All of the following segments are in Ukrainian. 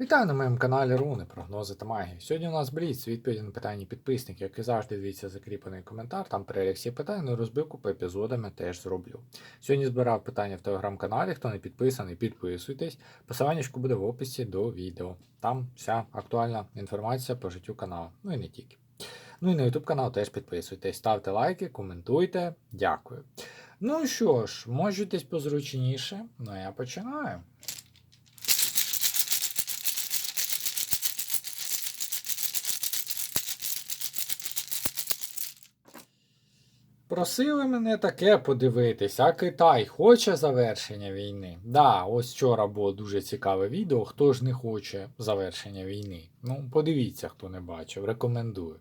Вітаю на моєму каналі Руни, прогнози та магії. Сьогодні у нас Бліц, відповіді на питання підписників, як і завжди дивіться закріплений коментар, там перелік всіх питань, ну розбивку по епізодами теж зроблю. Сьогодні збирав питання в телеграм-каналі, хто не підписаний, підписуйтесь. Посилання буде в описі до відео. Там вся актуальна інформація по життю каналу, ну і не тільки. Ну і на YouTube канал теж підписуйтесь, ставте лайки, коментуйте. Дякую. Ну що ж, можетесь позручніше, ну я починаю. Просили мене таке подивитись, а Китай хоче завершення війни? Да, ось вчора було дуже цікаве відео. Хто ж не хоче завершення війни? Ну, подивіться, хто не бачив, рекомендую.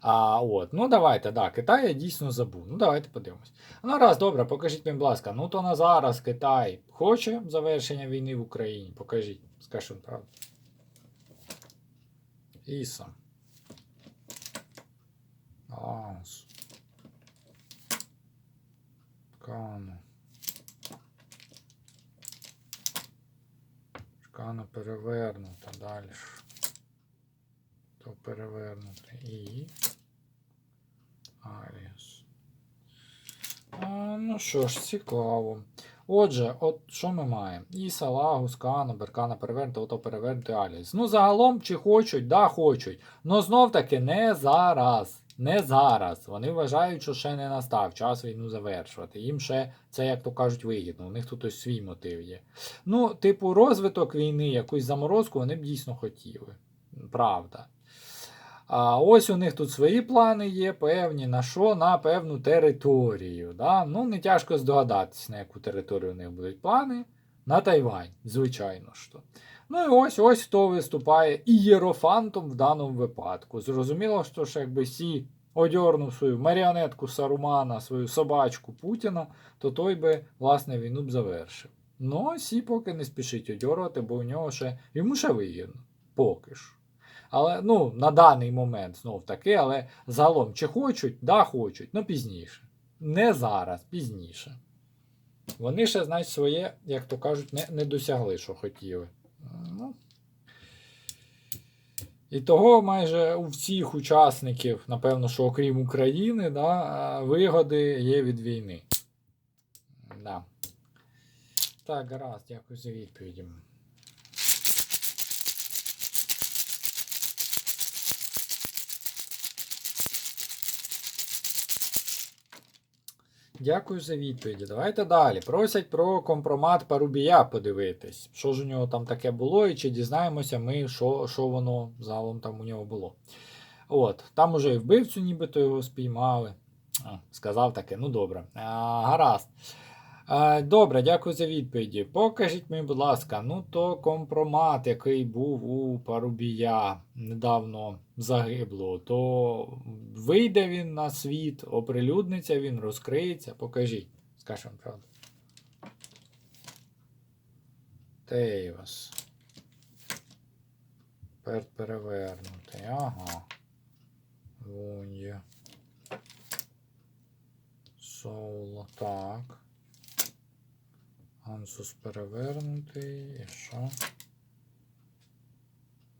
А от, ну давайте, да, Китай я дійсно забув. Ну, давайте подивимось. Ну, раз, добре, покажіть мені, будь ласка, ну то на зараз Китай хоче завершення війни в Україні. Покажіть, скажу правду. Іса. Шкану. Шкана перевернута далі. То перевернути. І. Аріс. А, ну що ж, цікаво. Отже, от що ми маємо? Іса, Лагус, Кана, Беркана перевернути, ото перевернути Аліс. Ну, загалом, чи хочуть, да, хочуть. Но знов таки не зараз. Не зараз. Вони вважають, що ще не настав час війну завершувати. Їм ще це, як то кажуть, вигідно. У них тут ось свій мотив є. Ну, типу, розвиток війни, якусь заморозку вони б дійсно хотіли. Правда. А ось у них тут свої плани є, певні на що? На певну територію. Да? Ну, не тяжко здогадатись, на яку територію у них будуть плани. На Тайвань, звичайно ж. Ну і ось ось хто виступає ієрофантом в даному випадку. Зрозуміло, що ж якби Сі одьорнув свою маріонетку Сарумана, свою собачку Путіна, то той би, власне, війну б завершив. Ну, Сі поки не спішить одьорувати, бо у нього ще йому ще вигідно. Поки ж. Але ну, на даний момент знов таки, але загалом, чи хочуть, да, хочуть, ну пізніше. Не зараз, пізніше. Вони ще, значить, своє, як то кажуть, не, не досягли, що хотіли. Ну. І того майже у всіх учасників, напевно, що окрім України, да, вигоди є від війни. Да. Так, гаразд, дякую за відповіді. Дякую за відповіді. Давайте далі. Просять про компромат Парубія подивитись. Що ж у нього там таке було, і чи дізнаємося ми, що що воно загалом там у нього було. От, Там уже і вбивцю нібито його спіймали. А, сказав таке, ну добре. А, гаразд. Добре, дякую за відповіді. Покажіть мені, будь ласка, ну то компромат, який був у Парубія недавно загиблого, то вийде він на світ, оприлюдниться він, розкриється. Покажіть. Скажемо правду. Тейвас. Тепер перевернутий. Ага. Вуньє. Соло. Так. Ансус перевернутий. І що?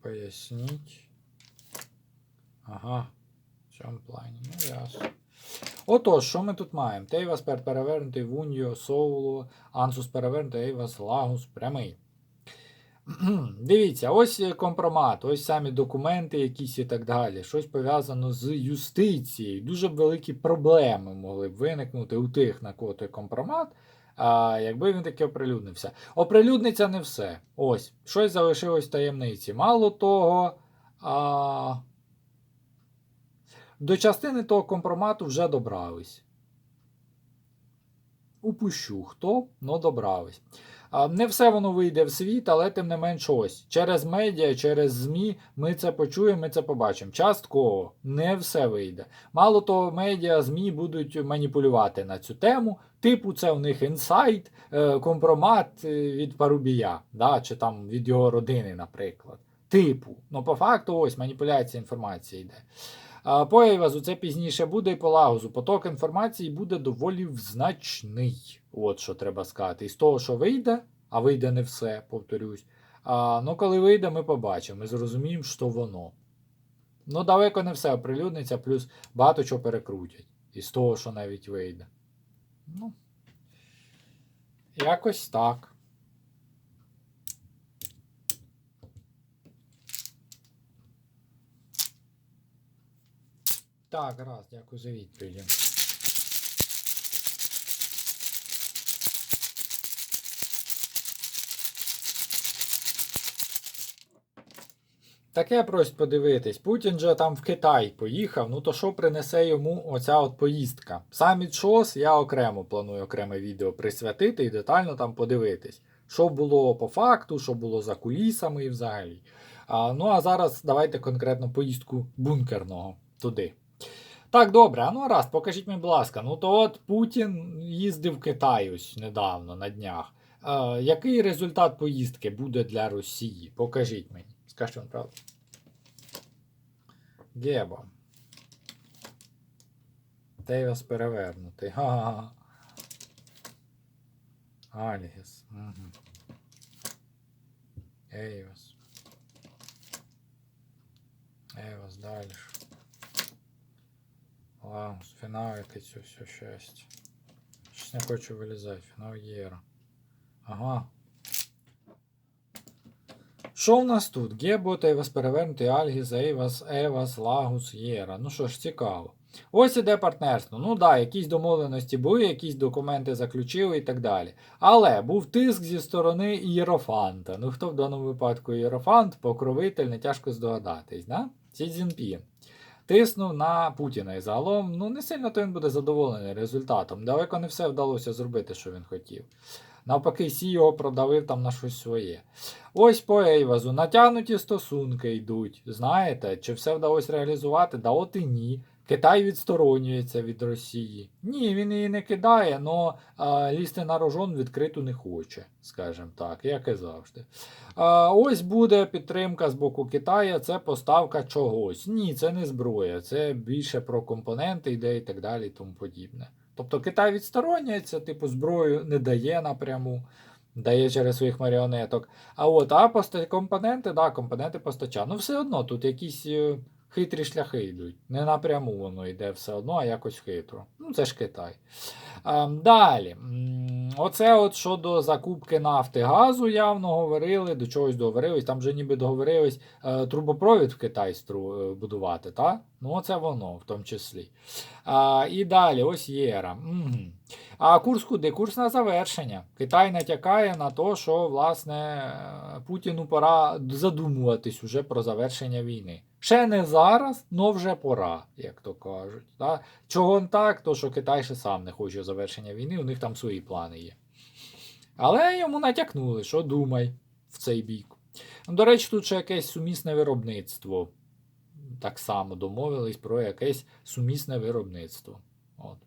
Поясніть. Ага. В цьому плані. Ну, ясно. Отож, що ми тут маємо? Тейвас пер перевернутий Вуньо, Соуло, Ансус перевернутий, Ейвас, Лагус, прямий. Дивіться, ось компромат, ось самі документи якісь і так далі. Щось пов'язано з юстицією. Дуже великі проблеми могли б виникнути у тих, на кого той компромат. А якби він таки оприлюднився. Оприлюдниться не все. Ось, щось залишилось в таємниці. Мало того, а... до частини того компромату вже добрались. Упущу хто, но добрались. Не все воно вийде в світ, але тим не менш ось. Через медіа, через ЗМІ ми це почуємо, ми це побачимо. Частково не все вийде. Мало того, медіа, ЗМІ будуть маніпулювати на цю тему. Типу, це у них інсайт, е, компромат е, від Парубія, да, чи там від його родини, наприклад. Типу. Ну, по факту, ось маніпуляція інформації йде. А По це пізніше буде і по Лагузу. Поток інформації буде доволі значний. От що треба сказати. І з того, що вийде, а вийде не все, повторюсь. А, ну, коли вийде, ми побачимо. Ми зрозуміємо, що воно. Ну, далеко не все оприлюдниться, плюс багато чого перекрутять. Із того, що навіть вийде. Ну, якось так. Так, раз, дякую за відповіді. Таке просить подивитись. Путін же там в Китай поїхав. Ну то що принесе йому оця от поїздка? Саміт ШОС я окремо планую окреме відео присвятити і детально там подивитись. Що було по факту, що було за кулісами і взагалі. А, ну а зараз давайте конкретно поїздку бункерного туди. Так, добре, а ну раз, покажіть мені, будь ласка. Ну то от Путін їздив в Китай ось недавно на днях. Е, який результат поїздки буде для Росії? Покажіть мені. Скажіть вам правду. Геба. Тейвас перевернутий. Ха-ха-ха. Альгіс. Угу. Ейвас. Ейвас далі. Ламус, фінал якийсь все щастя. Щось не хочу вилізати. Фінал Єра. Ага. Що в нас тут? Гебот, Ейвас перевернутий, Альгіс, Ейвас, Евас, Лагус, Єра. Ну що ж, цікаво. Ось іде партнерство. Ну да, якісь домовленості були, якісь документи заключили і так далі. Але був тиск зі сторони Єрофанта. Ну хто в даному випадку Єрофант, покровитель, не тяжко здогадатись, да? Сі Цзіньпін. Тиснув на Путіна і загалом, ну не сильно то він буде задоволений результатом. Далеко не все вдалося зробити, що він хотів. Навпаки, Сі його продавив там на щось своє. Ось по Ейвазу натягнуті стосунки йдуть. Знаєте, чи все вдалося реалізувати? Да от і ні. Китай відсторонюється від Росії. Ні, він її не кидає, але лізти на рожон відкрито не хоче, скажімо так, як і завжди. А, ось буде підтримка з боку Китаю, це поставка чогось. Ні, це не зброя, це більше про компоненти йде і так далі і тому подібне. Тобто Китай відсторонюється, типу зброю не дає напряму, дає через своїх маріонеток. А от, а компоненти, да, компоненти постачає. Ну, все одно тут якісь е, хитрі шляхи йдуть. Не напряму воно йде все одно, а якось хитро. Ну, це ж Китай. А, далі. Оце от щодо закупки нафти газу явно говорили, до чогось договорились. Там вже ніби договорились е, трубопровід в Китай е, будувати, так? Ну, оце воно в тому числі. А, і далі, ось Єра. Угу. А курс куди? Курс на завершення. Китай натякає на те, що власне Путіну пора задумуватись уже про завершення війни. Ще не зараз, но вже пора, як то кажуть. Да? Чого так, то що Китай ще сам не хоче завершення війни, у них там свої плани є. Але йому натякнули, що думай в цей бік. До речі, тут ще якесь сумісне виробництво. Так само домовились про якесь сумісне виробництво. От.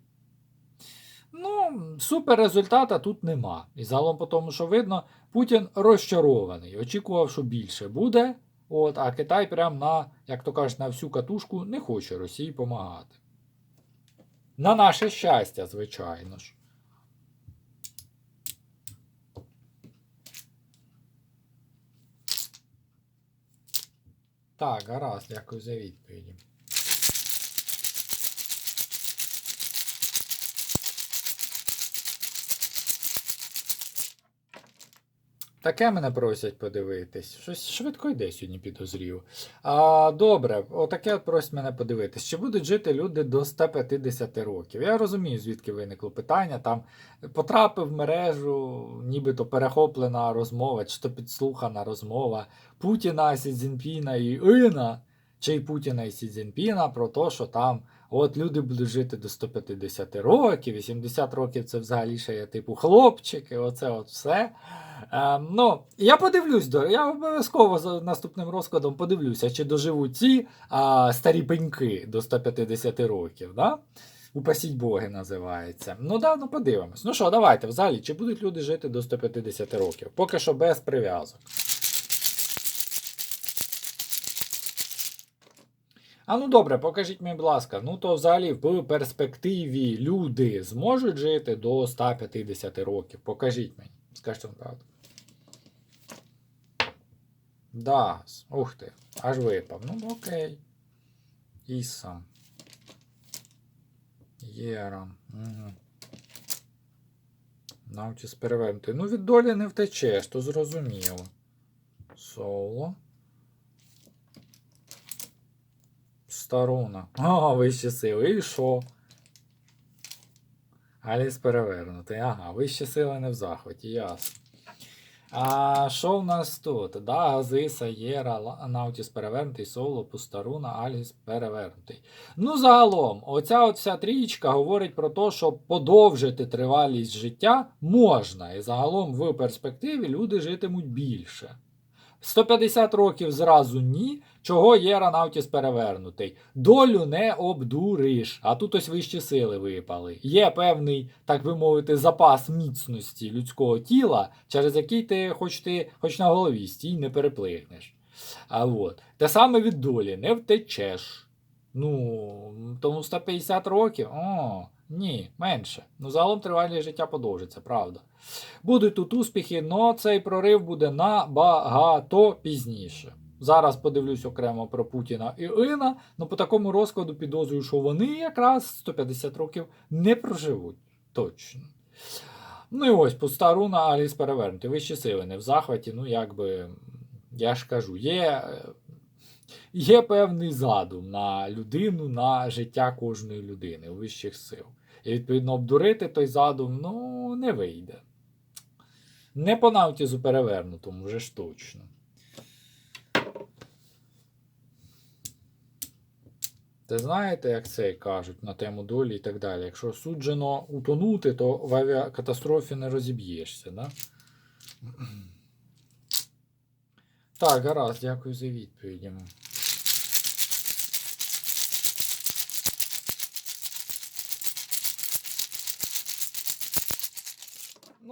Ну, супер результата тут нема. І загалом по тому, що видно, Путін розчарований. Очікував, що більше буде. От, а Китай прям на, як то кажуть, на всю катушку не хоче Росії допомагати. На наше щастя, звичайно ж. Так, гаразд, дякую за відповіді. Таке мене просять подивитись. Щось швидко йде сьогодні підозрів. А, Добре, отаке от просять мене подивитись. Чи будуть жити люди до 150 років? Я розумію, звідки виникло питання. Там потрапив в мережу, нібито перехоплена розмова, чи то підслухана розмова Путіна, Сі Цзіньпіна і Іна, чи Путіна і Сі Цзіньпіна про те, що там от люди будуть жити до 150 років, 80 років це взагалі ще є типу хлопчики, оце от все. Е, ну, Я подивлюсь, я обов'язково за наступним розкладом подивлюся, чи доживуть ці а, старі пеньки до 150 років. Да? Упасіть Боги називається. Ну да, ну подивимось. Ну що, давайте, взагалі, чи будуть люди жити до 150 років? Поки що без прив'язок. А ну добре, покажіть мені, будь ласка, ну то взагалі в перспективі люди зможуть жити до 150 років. Покажіть мені. Скажіть вам правду. Дагас. Ух ти. Аж випав. Ну окей. Іса. Єра. Угу. Наутіс перевернути. Ну, від долі не втечеш, то зрозуміло. Соло. Старуна. О, вище сили. І що? Аліс перевернутий. Ага, вище сили не в захваті, ясно. А що в нас тут? Да, Газиса, Єра, Наутіс перевернутий, Соло, Пустаруна, Аліс перевернутий. Ну, загалом, оця от вся трієчка говорить про те, що подовжити тривалість життя можна. І загалом в перспективі люди житимуть більше. 150 років зразу ні. Чого є Ранавтіс перевернутий? Долю не обдуриш. А тут ось вищі сили випали. Є певний, так би мовити, запас міцності людського тіла, через який ти хоч ти хоч на голові стій не переплигнеш. А от. Те саме від долі, не втечеш. Ну, тому 150 років? О, ні, менше. Ну, загалом тривалість життя подовжиться, правда. Будуть тут успіхи, але цей прорив буде набагато пізніше. Зараз подивлюсь окремо про Путіна і Іна, але по такому розкладу підозрюю, що вони якраз 150 років не проживуть. Точно. Ну і ось Пустаруна Аліс перевернути. Вищі сили не в захваті, ну якби. Я ж кажу, є, е, є певний задум на людину, на життя кожної людини у вищих сил. І відповідно обдурити той задум ну, не вийде. Не по навтізу перевернутому, вже ж точно. Ти знаєте, як це кажуть на тему долі і так далі. Якщо суджено утонути, то в авіакатастрофі не розіб'єшся, да? Так, гаразд, дякую за відповідь.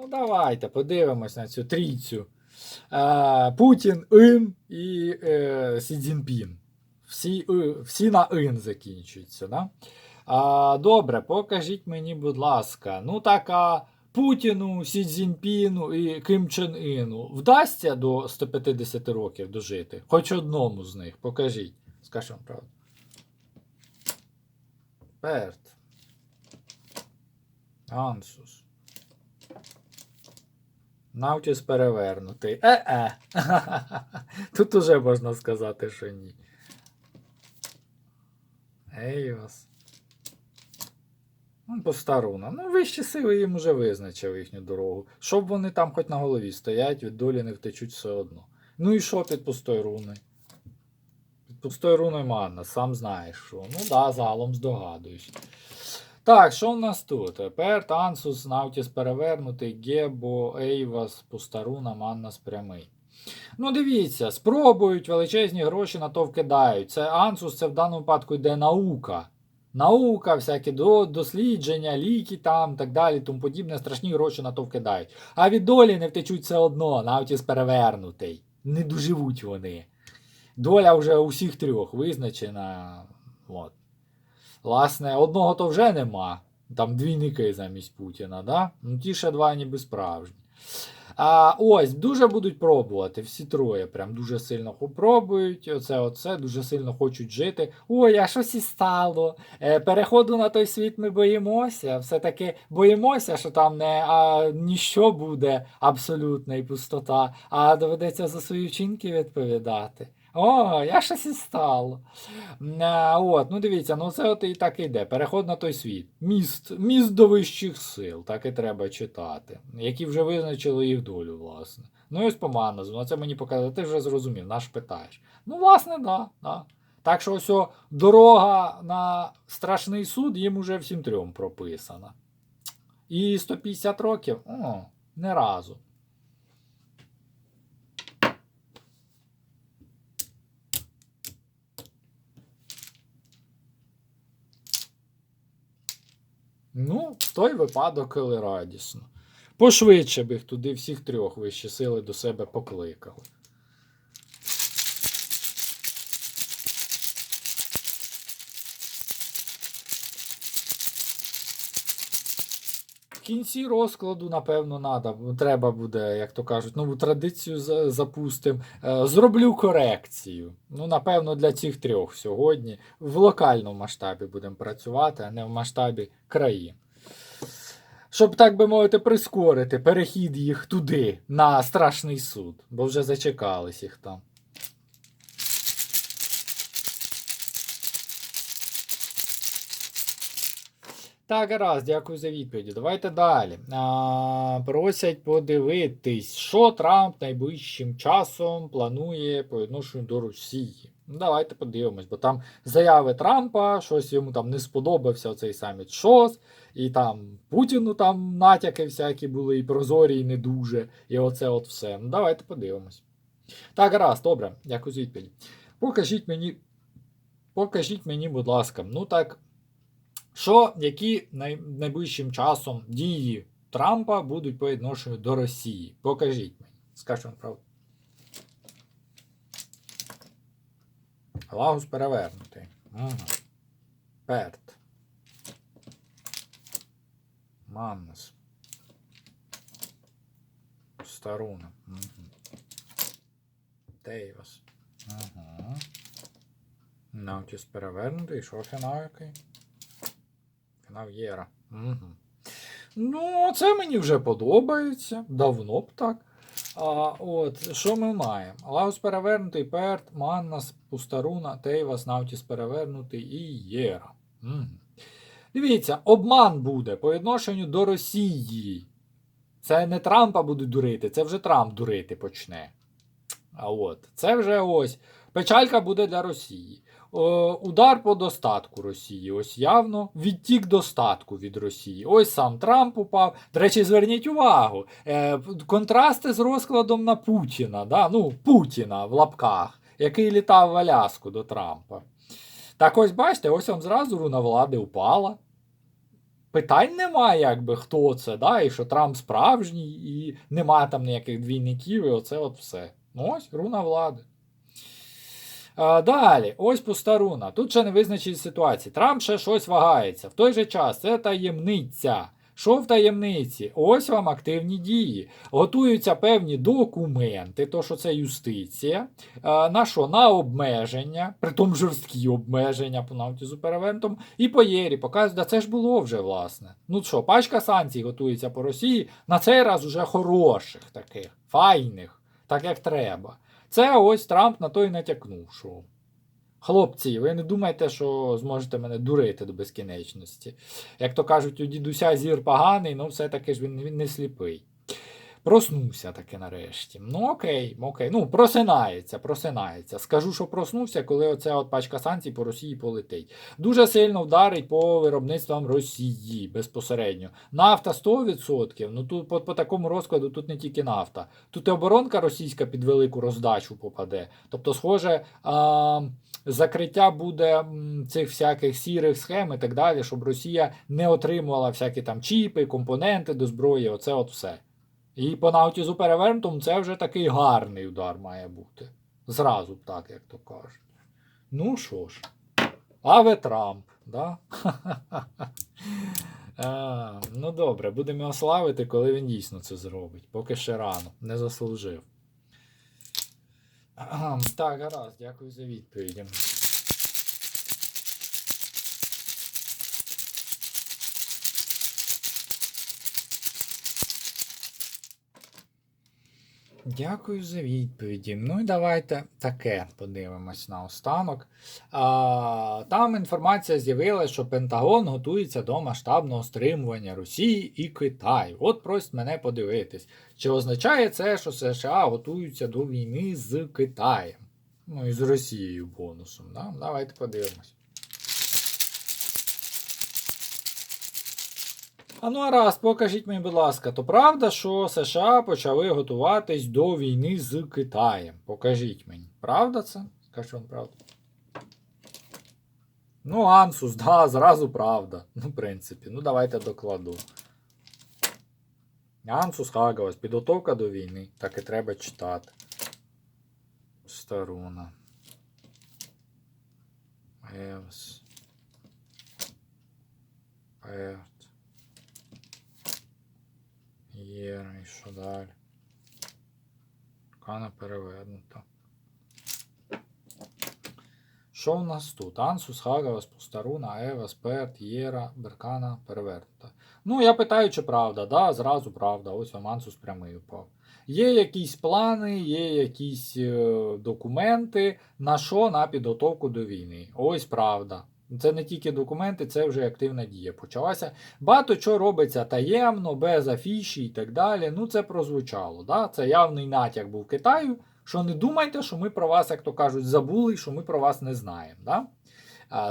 Ну, давайте подивимось на цю трійцю. Е, Путін, Ін і е, Сі Цзіньпін. Всі, «и», всі на Ін закінчуються. Да? А, добре, покажіть мені, будь ласка. Ну так, а Путіну, Сі Цзіньпіну і Ким Чен Іну вдасться до 150 років дожити? Хоч одному з них. Покажіть. Скажемо правду. Перт. Ансус. Наутіс перевернутий. Е-е. Тут уже можна сказати, що ні. Ейвас. Ну, Постаруна. Ну, вищі сили їм уже визначили їхню дорогу. Щоб вони там хоч на голові стоять, від долі не втечуть все одно. Ну і що під пустою руною? Під пустою руною манна, сам знаєш що. Ну да, загалом здогадуюсь. Так, що в нас тут? Перт, Ансус, Наутіс перевернутий, Гебо, Ейвас, Пустаруна, Маннас прямий. Ну, дивіться, спробують величезні гроші на то вкидають. Це Ансус, це в даному випадку йде наука. Наука, всякі до- дослідження, ліки там, так далі, тому подібне, страшні гроші на то вкидають. А від долі не втечуть все одно, Наутіс перевернутий. Не доживуть вони. Доля вже усіх трьох визначена. От. Власне, одного то вже нема. Там двійники замість Путіна, да? Ну ті ще два ніби справжні. А, ось, дуже будуть пробувати. Всі троє прям дуже сильно пробують. Оце, оце, дуже сильно хочуть жити. Ой, а щось і стало. Е, переходу на той світ ми боїмося. Все-таки боїмося, що там не а, ніщо буде абсолютна і пустота, а доведеться за свої вчинки відповідати. О, я щось і стало. А, от, ну дивіться, ну це от і так і йде. Переход на той світ. Міст, міст до вищих сил, так і треба читати. Які вже визначили їх долю, власне. Ну і ось по Манназу, ну це мені показали, ти вже зрозумів, наш питаєш. Ну, власне, да, да. Так що ось о, дорога на страшний суд їм уже всім трьом прописана. І 150 років? О, не разу. Ну, в той випадок, коли радісно. Пошвидше б їх туди всіх трьох вищі сили до себе покликали. Кінці розкладу, напевно, надо, треба буде, як то кажуть, нову традицію за- запустим. Е, Зроблю корекцію. Ну, напевно, для цих трьох сьогодні. В локальному масштабі будемо працювати, а не в масштабі країн. Щоб, так би мовити, прискорити перехід їх туди, на страшний суд, бо вже зачекались їх там. Так, гаразд, дякую за відповіді. Давайте далі. А, просять подивитись, що Трамп найближчим часом планує по відношенню до Росії. Ну, давайте подивимось, бо там заяви Трампа, щось йому там не сподобався цей саміт ШОС, і там Путіну там натяки всякі були, і прозорі, і не дуже. І оце от все. Ну, давайте подивимось. Так, гаразд, добре, дякую за відповідь. Покажіть мені, покажіть мені, будь ласка, ну так. Що, які най, найближчим часом дії Трампа будуть по відношенню до Росії? Покажіть мені. Скажу вам правду. Лагус перевернутий. Угу. Перт. Маннес. Старуна. Угу. Дейвас. Угу. Наутіс перевернутий. Який? Фінал Єра. Угу. Ну, це мені вже подобається. Давно б так. А, от, Що ми маємо? Лаус перевернутий, Перт, Маннас, Пустаруна, Тейвас, Навтіс перевернутий і Єра. Угу. Дивіться, обман буде по відношенню до Росії. Це не Трампа будуть дурити, це вже Трамп дурити почне. А от, це вже ось. Печалька буде для Росії. О, удар по достатку Росії. Ось явно відтік достатку від Росії. Ось сам Трамп упав. До речі, зверніть увагу. Е, контрасти з розкладом на Путіна. Да? Ну, Путіна в лапках, який літав в Аляску до Трампа. Так ось бачите, ось вам зразу руна влади упала. Питань немає, якби хто це, да? і що Трамп справжній, і немає там ніяких двійників, і оце от все. Ну ось руна влади. Далі, ось пуста руна. Тут ще не визначені ситуації. Трамп ще щось вагається. В той же час це таємниця. Що в таємниці? Ось вам активні дії. Готуються певні документи, то що це юстиція. На що? На обмеження, притом жорсткі обмеження по навтізу перевентом, і по єрі показують, да це ж було вже, власне. Ну що, пачка санкцій готується по Росії, на цей раз уже хороших таких, файних, так як треба. Це ось Трамп на то й натякнув, що. Хлопці, ви не думайте, що зможете мене дурити до безкінечності. Як то кажуть, у дідуся зір поганий, ну все-таки ж він, він не сліпий. Проснувся таки нарешті. Ну окей, окей. Ну, просинається, просинається. Скажу, що проснувся, коли оця от пачка санкцій по Росії полетить. Дуже сильно вдарить по виробництвам Росії безпосередньо. Нафта 100%. Ну тут по, по такому розкладу тут не тільки нафта. Тут і оборонка російська під велику роздачу попаде. Тобто, схоже, а, закриття буде цих всяких сірих схем і так далі, щоб Росія не отримувала всякі там чіпи, компоненти до зброї. Оце от все. І по наутізу перевернутому це вже такий гарний удар має бути. Зразу так, як то кажуть. Ну що ж, Аве Трамп, да? а, ну добре, будемо його славити, коли він дійсно це зробить. Поки ще рано, не заслужив. Так, гаразд, дякую за відповіді. Дякую за відповіді. Ну і давайте таке подивимось на останок. А, там інформація з'явилася, що Пентагон готується до масштабного стримування Росії і Китаю. От просять мене подивитись, чи означає це, що США готуються до війни з Китаєм? Ну і з Росією бонусом. Да? Давайте подивимось. А ну а раз, покажіть мені, будь ласка, то правда, що США почали готуватись до війни з Китаєм? Покажіть мені. Правда це? Скажу вам правду. Ну, Ансус, да, зразу правда. Ну, в принципі, ну давайте докладу. Ансус Хагалас, підготовка до війни. Так і треба читати. Старуна. Евс. Перт. Єра, і що далі? Кана перевернута. Що в нас тут? Ансус, Хагавас, Пустаруна, Ева, Сперт, Єра, Беркана перевернута. Ну, я питаю, чи правда, да, зразу правда. Ось вам Ансус прямий упав. Є якісь плани, є якісь е, документи, на що на підготовку до війни. Ось правда. Це не тільки документи, це вже активна дія почалася. Багато чого робиться таємно, без афіші і так далі. Ну, це прозвучало. Да? Це явний натяк був Китаю. Що не думайте, що ми про вас, як то кажуть, забули, що ми про вас не знаємо. Да?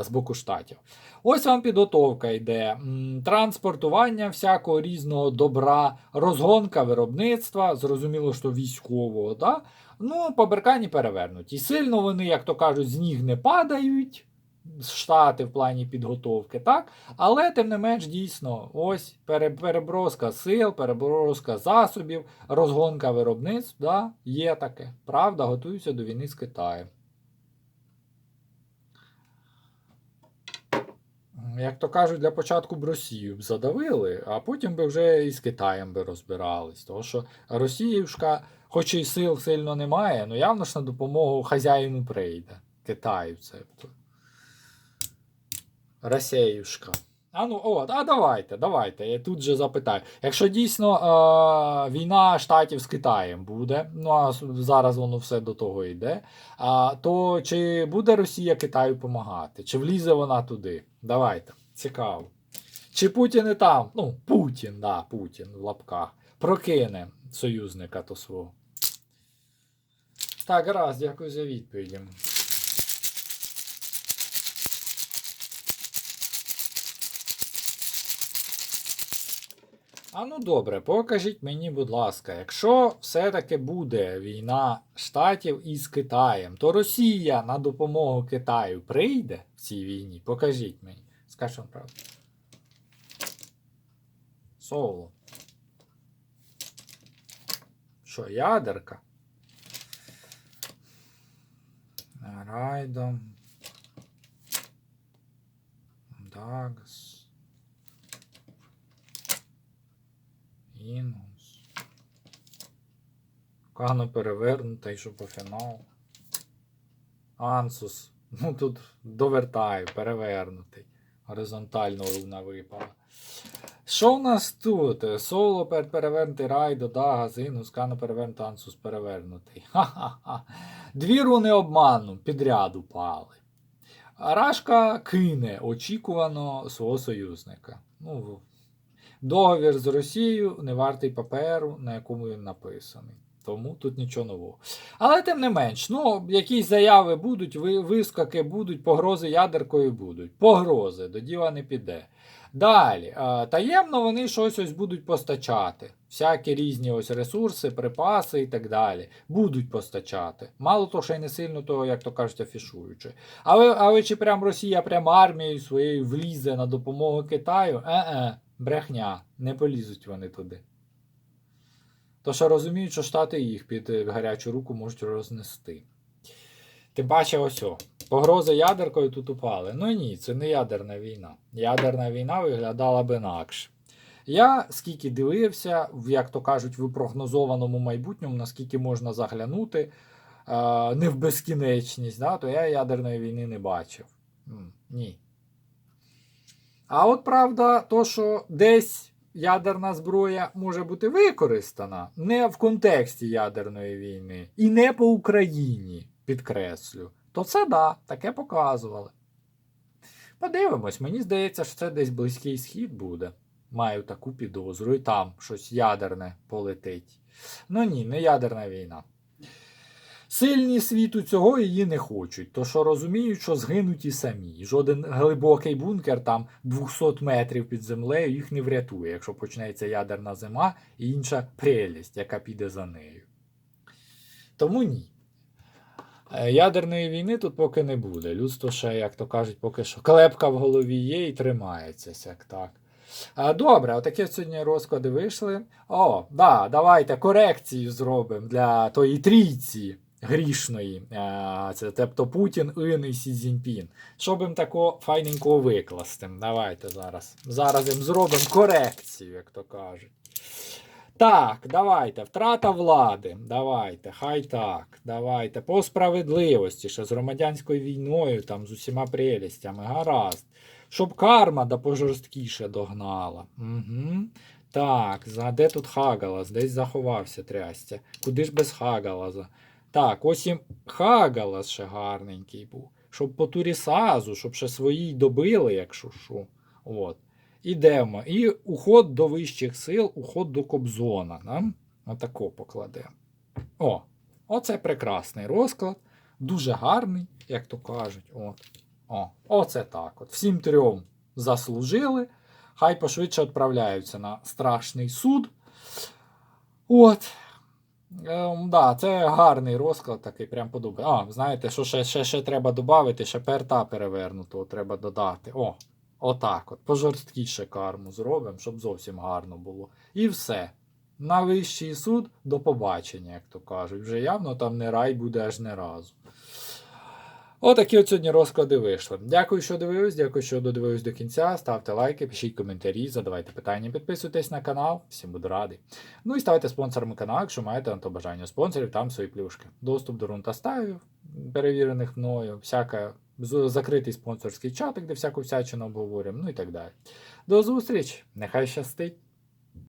З боку штатів. Ось вам підготовка йде. Транспортування всякого різного добра, розгонка виробництва, зрозуміло, що військового. Да? Ну, по Беркані перевернуті. Сильно вони, як то кажуть, з ніг не падають. Штати в плані підготовки, так? Але тим не менш дійсно, ось переброска сил, переброска засобів, розгонка виробництв, да, є таке. Правда, готуються до війни з Китаєм. Як то кажуть, для початку б Росію б задавили, а потім би вже і з Китаєм би розбирались. Тому що Росіївшка, хоч і сил сильно немає, ну явно ж на допомогу хазяїну прийде. Китаю цебто. Росіївшка. А ну, от, а давайте, давайте. Я тут же запитаю. Якщо дійсно е, війна штатів з Китаєм буде, ну а зараз воно все до того йде, а, то чи буде Росія Китаю допомагати? Чи влізе вона туди? Давайте. Цікаво. Чи Путін і там, ну, Путін, да, Путін в лапках, прокине союзника то свого. Так, раз, дякую за відповіді. А ну добре, покажіть мені, будь ласка, якщо все-таки буде війна штатів із Китаєм, то Росія на допомогу Китаю прийде в цій війні? Покажіть мені. Скажіть вам правду. Соло. Що, ядерка? Райдом. Дагс. Інгус. Кано перевернута і що по фіналу. Ансус. Ну тут довертаю, перевернутий. Горизонтально руна випала. Що в нас тут? Соло пер- перевернутий райдо, дага, зинус, кано перевернутий, ансус перевернутий. Ха-ха-ха. Дві руни обману підряд упали. Рашка кине очікувано свого союзника. Ну, Договір з Росією не вартий паперу, на якому він написаний. Тому тут нічого нового. Але тим не менш, ну, якісь заяви будуть, ви- вискаки будуть, погрози ядеркою будуть. Погрози, до діла не піде. Далі, е, таємно вони щось ось будуть постачати. Всякі різні ось ресурси, припаси і так далі. Будуть постачати. Мало того, що й не сильно того, як то кажуть, афішуючи. Але, але чи прям Росія прям армією своєю влізе на допомогу Китаю? Е-е, брехня, не полізуть вони туди. То що розуміють, що Штати їх під е, гарячу руку можуть рознести. Ти бачив ось. о, Погрози ядеркою тут упали. Ну ні, це не ядерна війна. Ядерна війна виглядала б інакше. Я скільки дивився, як то кажуть, в прогнозованому майбутньому, наскільки можна заглянути, е, не в безкінечність, да, то я ядерної війни не бачив. Ні. А от правда, то, що десь ядерна зброя може бути використана не в контексті ядерної війни і не по Україні, підкреслю, то це да, таке показували. Подивимось, мені здається, що це десь близький схід буде. Маю таку підозру, і там щось ядерне полетить. Ну ні, не ядерна війна. Сильні світу цього її не хочуть, то що розуміють, що згинуть і самі. Жоден глибокий бункер там 200 метрів під землею їх не врятує, якщо почнеться ядерна зима і інша прелість, яка піде за нею. Тому ні. Е, Ядерної війни тут поки не буде. Людство ще, як то кажуть, поки що клепка в голові є і тримається сяк так. А, Добре, отакі сьогодні розклади вийшли. О, да, давайте корекцію зробимо для тої трійці грішної. Е, Це тобто Путін, Ін і Сі Цзіньпін. Щоб їм такого файненького викласти. Давайте зараз. Зараз їм зробимо корекцію, як то кажуть. Так, давайте. Втрата влади. Давайте, хай так. Давайте. По справедливості, ще з громадянською війною, там, з усіма прелістями. Гаразд. Щоб карма да пожорсткіше догнала. Угу. Так, де тут Хагалас? Десь заховався трястя. Куди ж без Хагалаза? Так, ось і Хагалас ще гарненький був. Щоб по Турісазу, щоб ще свої добили, якщо що. От. Ідемо. І уход до вищих сил, уход до Кобзона. Нам отако покладемо. О, оце прекрасний розклад. Дуже гарний, як то кажуть. От. О, оце так. От. Всім трьом заслужили. Хай пошвидше відправляються на страшний суд. От. Ем, да, це гарний розклад, такий прям подобається. А, знаєте, що ще, ще, ще треба додати, ще перта перевернутого треба додати. О, отак от. Пожорсткіше карму зробимо, щоб зовсім гарно було. І все. На вищий суд до побачення, як то кажуть. Вже явно там не рай буде аж не разу. Отакі от сьогодні розклади вийшли. Дякую, що дивились, дякую, що додивились до кінця. Ставте лайки, пишіть коментарі, задавайте питання, підписуйтесь на канал, всім буду радий. Ну і ставайте спонсорами каналу, якщо маєте на то бажання спонсорів, там свої плюшки. Доступ до рунтастаю, перевірених мною, всяка закритий спонсорський чатик, де всяку всячину обговорюємо, ну і так далі. До зустрічі! Нехай щастить!